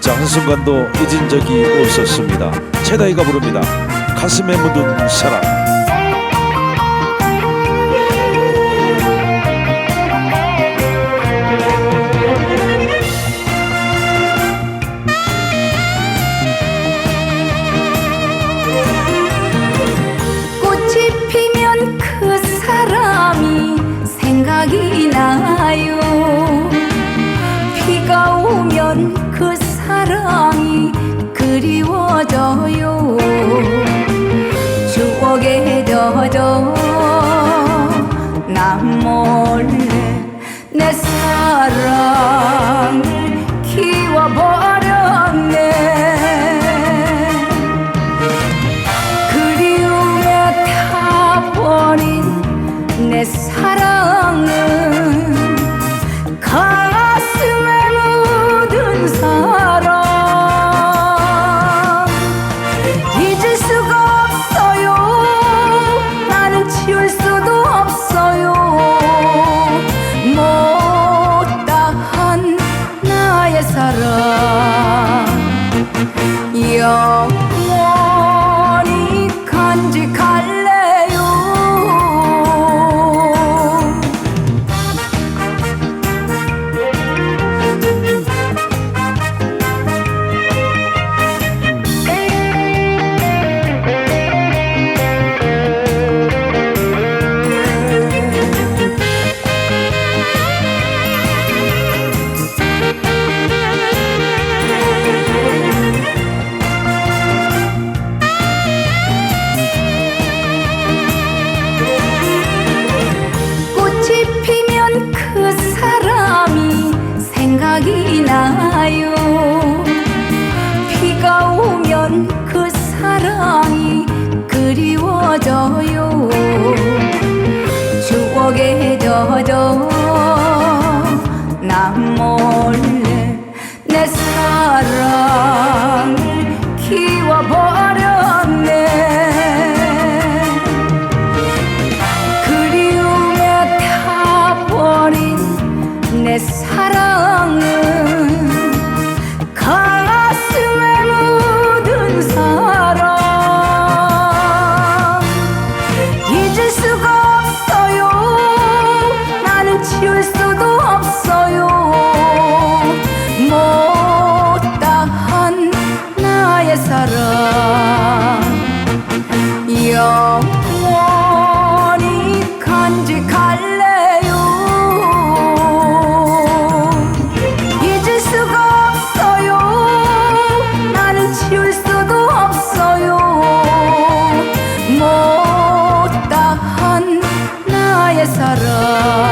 자, 한순간도 잊은 적이 없었습니다. 제다이가 부릅니다. 가슴에 묻은 사랑. 그 나요 비가 오면 그 사랑이 그리워져요. 추억에 젖어 난 몰래 내 사랑을 키워버렸네. 그리움에 타버린 내 사랑 your đó đâu sarà